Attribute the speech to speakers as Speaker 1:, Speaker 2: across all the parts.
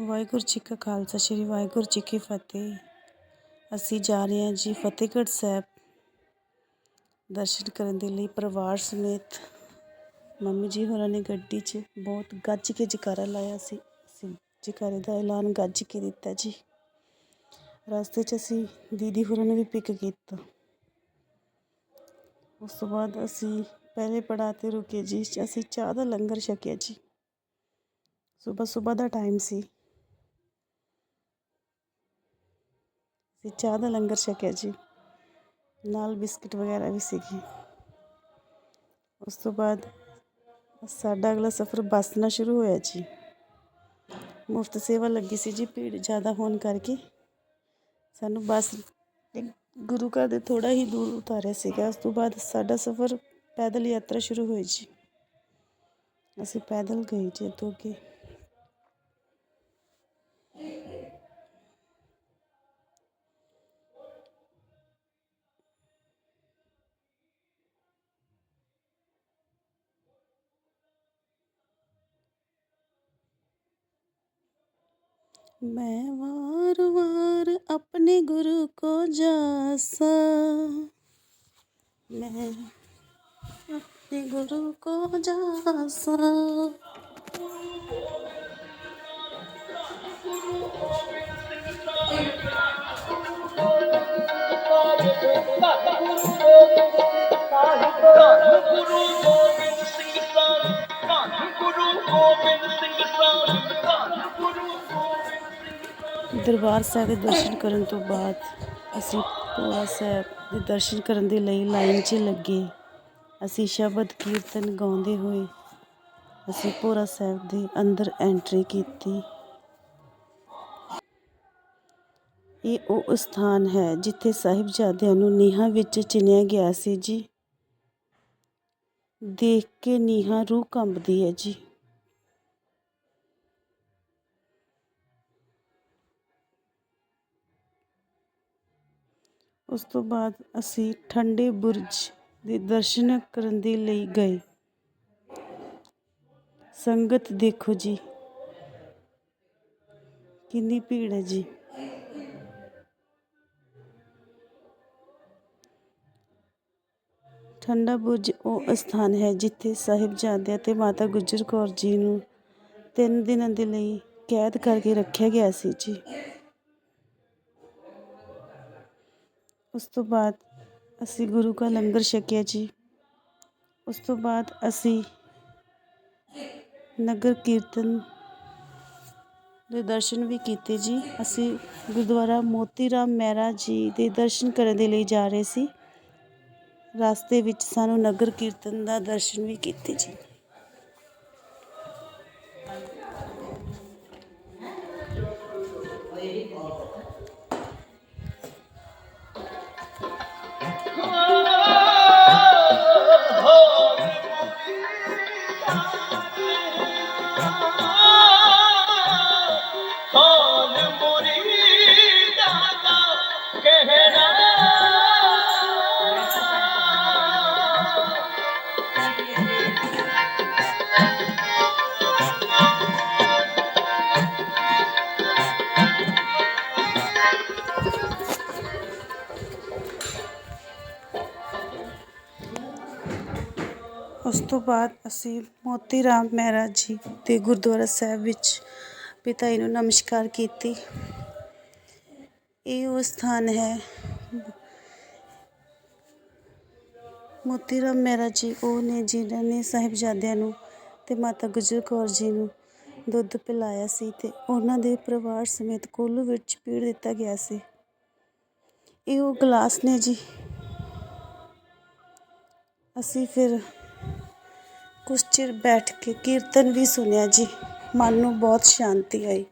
Speaker 1: ਵਾਹਿਗੁਰੂ ਜੀ ਕਾ ਖਾਲਸਾ, ਸ੍ਰੀ ਵਾਹਿਗੁਰੂ ਜੀ ਕੀ ਫਤਿਹ। ਅਸੀਂ ਜਾ ਰਹੇ ਹਾਂ ਜੀ ਫਤਿਹਗੜ੍ਹ ਸਾਹਿਬ ਦਰਸ਼ਨ ਕਰਨ ਦੇ ਲਈ ਪਰਿਵਾਰ ਸਮੇਤ। ਮੰਮੀ ਜੀ ਹੋਰਾਂ ਨੇ ਗੱਡੀ 'ਚ ਬਹੁਤ ਗੱਜ ਕੇ ਜਕਾਰਾ ਲਾਇਆ ਸੀ। ਅਸੀਂ ਜਕਾਰੇ ਦਾ ਐਲਾਨ ਗੱਜ ਕੇ ਦਿੱਤਾ ਜੀ। ਰਸਤੇ 'ਚ ਅਸੀਂ ਦੀਦੀ ਹੋਰਾਂ ਨੂੰ ਵੀ ਪਿਕ ਕੀਤਾ। ਉਸ ਤੋਂ ਬਾਅਦ ਅਸੀਂ ਪਹਿਲੇ ਪੜਾਅ 'ਤੇ ਰੁਕੇ ਜੀ। ਅਸੀਂ ਚਾਹ ਦਾ ਲੰਗਰ ਛਕਿਆ ਜੀ। ਸਵੇਰ ਸਵੇਰ ਦਾ ਟਾਈਮ ਸੀ। ਅਸੀਂ ਚਾਹ ਦਾ ਲੰਗਰ ਛਕਿਆ ਜੀ। ਨਾਲ ਬਿਸਕਿਟ ਵਗੈਰਾ ਵੀ ਸੀਗੇ। ਉਸ ਤੋਂ ਬਾਅਦ ਸਾਡਾ ਅਗਲਾ ਸਫ਼ਰ ਬੱਸ ਨਾਲ ਸ਼ੁਰੂ ਹੋਇਆ ਜੀ। ਮੁਫਤ ਸੇਵਾ ਲੱਗੀ ਸੀ ਜੀ ਭੀੜ ਜ਼ਿਆਦਾ ਹੋਣ ਕਰਕੇ। ਸਾਨੂੰ ਬੱਸ ਗੁਰੂ ਘਰ ਦੇ ਥੋੜ੍ਹਾ ਹੀ ਦੂਰ ਉਤਾਰਿਆ ਸੀਗਾ। ਉਸ ਤੋਂ ਬਾਅਦ ਸਾਡਾ ਸਫ਼ਰ ਪੈਦਲ ਯਾਤਰਾ ਸ਼ੁਰੂ ਹੋਈ ਜੀ। ਅਸੀਂ ਪੈਦਲ ਗਏ ਜੀ ਇੱਥੋਂ ਅੱਗੇ। मैं वार वार अपने गुरु को जासा मैं अपने गुरु को जासा ਦਰਬਾਰ ਸਾਹਿਬ ਦੇ ਦਰਸ਼ਨ ਕਰਨ ਤੋਂ ਬਾਅਦ ਅਸੀਂ ਭੋਰਾ ਸਾਹਿਬ ਦੇ ਦਰਸ਼ਨ ਕਰਨ ਦੇ ਲਈ ਲਾਈਨ 'ਚ ਲੱਗੇ। ਅਸੀਂ ਸ਼ਬਦ ਕੀਰਤਨ ਗਾਉਂਦੇ ਹੋਏ ਅਸੀਂ ਭੋਰਾ ਸਾਹਿਬ ਦੇ ਅੰਦਰ ਐਂਟਰੀ ਕੀਤੀ। ਇਹ ਉਹ ਸਥਾਨ ਹੈ ਜਿੱਥੇ ਸਾਹਿਬਜ਼ਾਦਿਆਂ ਨੂੰ ਨੀਹਾਂ ਵਿੱਚ ਚਿਣਿਆ ਗਿਆ ਸੀ ਜੀ। ਦੇਖ ਕੇ ਨੀਹਾਂ ਰੂਹ ਕੰਬਦੀ ਹੈ ਜੀ। ਉਸ ਤੋਂ ਬਾਅਦ ਅਸੀਂ ਠੰਡੇ ਬੁਰਜ ਦੇ ਦਰਸ਼ਨ ਕਰਨ ਦੇ ਲਈ ਗਏ। ਸੰਗਤ ਦੇਖੋ ਜੀ, ਕਿੰਨੀ ਭੀੜ ਹੈ ਜੀ। ਠੰਡਾ ਬੁਰਜ ਉਹ ਸਥਾਨ ਹੈ ਜਿੱਥੇ ਸਾਹਿਬਜ਼ਾਦਿਆਂ ਤੇ ਮਾਤਾ ਗੁਜਰ ਕੌਰ ਜੀ ਨੂੰ ਤਿੰਨ ਦਿਨਾਂ ਦੇ ਲਈ ਕੈਦ ਕਰਕੇ ਰੱਖਿਆ ਗਿਆ ਸੀ ਜੀ। ਉਸ ਤੋਂ ਬਾਅਦ ਅਸੀਂ ਗੁਰੂ ਕਾ ਲੰਗਰ ਛਕਿਆ ਜੀ। ਉਸ ਤੋਂ ਬਾਅਦ ਅਸੀਂ ਨਗਰ ਕੀਰਤਨ ਦੇ ਦਰਸ਼ਨ ਵੀ ਕੀਤੇ ਜੀ। ਅਸੀਂ ਗੁਰਦੁਆਰਾ ਮੋਤੀ ਰਾਮ ਮਹਿਰਾ ਜੀ ਦੇ ਦਰਸ਼ਨ ਕਰਨ ਦੇ ਲਈ ਜਾ ਰਹੇ ਸੀ। ਰਸਤੇ ਵਿੱਚ ਸਾਨੂੰ ਨਗਰ ਕੀਰਤਨ ਦਾ ਦਰਸ਼ਨ ਵੀ ਕੀਤੇ ਜੀ। ਉਸ ਤੋਂ ਬਾਅਦ ਅਸੀਂ ਮੋਤੀ ਰਾਮ ਮਹਿਰਾ ਜੀ ਦੇ ਗੁਰਦੁਆਰਾ ਸਾਹਿਬ ਵਿੱਚ ਪਿਤਾ ਜੀ ਨੂੰ ਨਮਸਕਾਰ ਕੀਤੀ। ਇਹ ਉਹ ਸਥਾਨ ਹੈ। ਮੋਤੀ ਰਾਮ ਮਹਿਰਾ ਜੀ, ਉਹ ਨੇ ਜਿਨ੍ਹਾਂ ਨੇ ਸਾਹਿਬਜ਼ਾਦਿਆਂ ਨੂੰ ਤੇ ਮਾਤਾ ਗੁਜਰ ਕੌਰ ਜੀ ਨੂੰ ਦੁੱਧ ਪਿਲਾਇਆ ਸੀ ਤੇ ਉਹਨਾਂ ਦੇ ਪਰਿਵਾਰ ਸਮੇਤ ਕੋਲੂ ਵਿੱਚ ਪੀੜ ਦਿੱਤਾ ਗਿਆ ਸੀ। ਇਹ ਉਹ ਗਲਾਸ ਨੇ ਜੀ। ਅਸੀਂ ਫਿਰ ਕੁਛ ਚਿਰ ਬੈਠ ਕੇ ਕੀਰਤਨ ਵੀ ਸੁਣਿਆ ਜੀ ਮਨ ਨੂੰ ਬਹੁਤ ਸ਼ਾਂਤੀ ਆਈ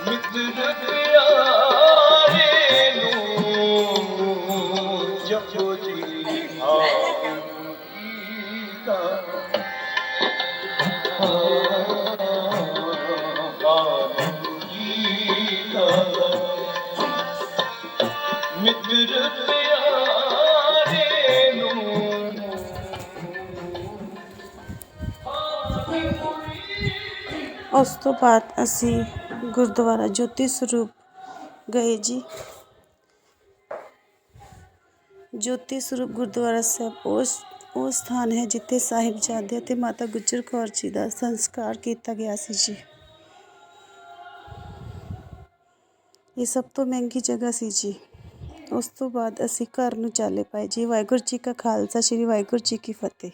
Speaker 2: ਮਿੱਤਰ
Speaker 1: ਉਸ ਤੋਂ ਬਾਅਦ ਅਸੀਂ ਗੁਰਦੁਆਰਾ ਜੋਤੀ ਸਰੂਪ ਗਏ ਜੀ। ਜੋਤੀ ਸਰੂਪ ਗੁਰਦੁਆਰਾ ਸਾਹਿਬ, ਉਸ, ਉਹ ਸਥਾਨ ਹੈ ਜਿੱਥੇ ਸਾਹਿਬਜ਼ਾਦੇ ਅਤੇ ਮਾਤਾ ਗੁਜਰ ਕੌਰ ਜੀ ਦਾ ਸੰਸਕਾਰ ਕੀਤਾ ਗਿਆ ਸੀ ਜੀ। ਇਹ ਸਭ ਤੋਂ ਮਹਿੰਗੀ ਜਗ੍ਹਾ ਸੀ ਜੀ। ਉਸ ਤੋਂ ਬਾਅਦ ਅਸੀਂ ਘਰ ਨੂੰ ਚਾਲੇ ਪਾਏ ਜੀ। ਵਾਹਿਗੁਰੂ ਜੀ ਕਾ ਖਾਲਸਾ, ਸ੍ਰੀ ਵਾਹਿਗੁਰੂ ਜੀ ਕੀ ਫਤਿਹ।